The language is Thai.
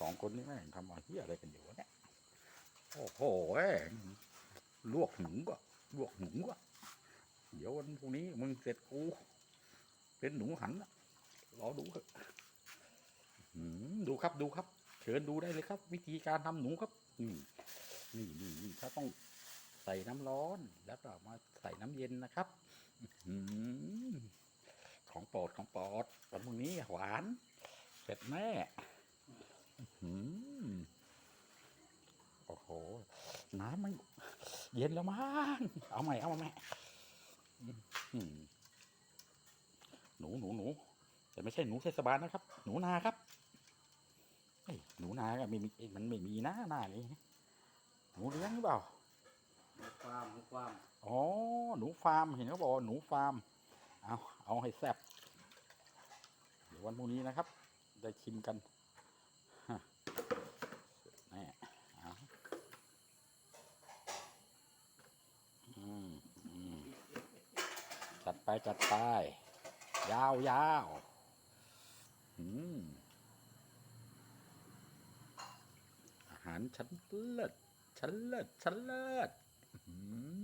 สองคนนี้แม่งทำอะไรอะไรกันอยู่วะเนี่ยโอ้โหเอ้ลวกหนูก็ลวกหนูก็เดี๋ยววันพรุ่งนี้มึงเสร็จกูเป็นหนูหันน่ะรอดูเถอะดูครับดูครับ เชิญดูได้เลยครับ วิธีการทำหนูครับนี่นี่นี่นี่ถ้าต้องใส่น้ำร้อนแล้วก็มาใส่น้ำเย็นนะครับอืของโปรดของโปรดวันพรุ่งนี้หวานเสร็จแน่อื้อหือโอ้โห น้ำมันเย็นแล้วมั้งเอาใหม่เอาใหม่อื้อหือหนูหนูหนูแต่ไม่ใช่หนูเทศบาลนะครับ หนูนาครับเฮ้ยหนูนาก็ไม่มีมันไม่มีนะหน้านี้หนูเลี้ยงหรือเปล่าหมูความหมูความอ๋อหนูฟาร์มเห็นเขาบอกว่าหนูฟาร์มเอาเอาให้แซ่บเดี๋ยววันพรุ่งนี้นะครับ ได้ชิมกันฮะนี่เอาอืมอืมจัด ไปจัดไป ยาวยาวอืมอาหารชั้นเลิศชั้นเลิศชั้นเลิศอืม